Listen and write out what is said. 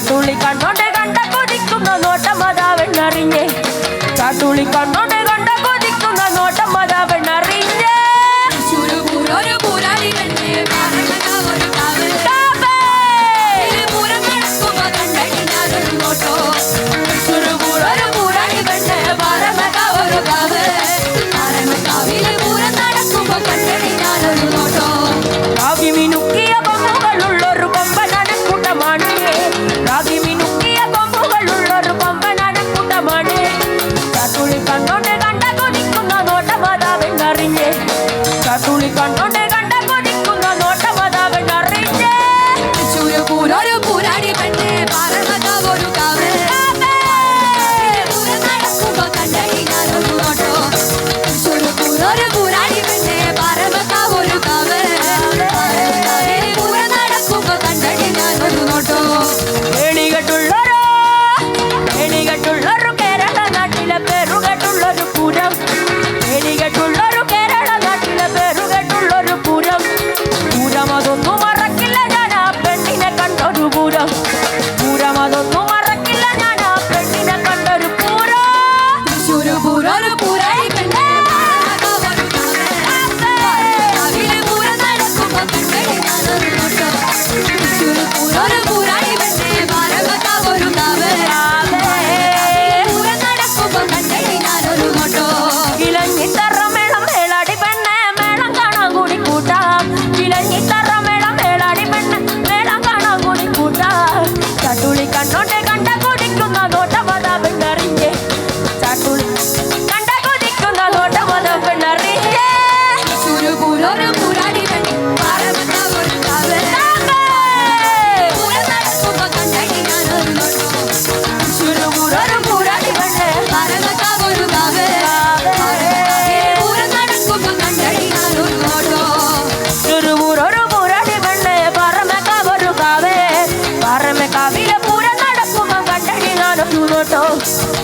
കാട്ടുള്ളി കണ്ണോണ്ട് കണ്ട കൊതിക്കുന്ന നോട്ടം അതാവെന്നറിഞ്ഞേ കാട്ടുള്ളി കണ്ണോ চুল কন্ট্রোলে ഞാനൊരു നോട്ടോ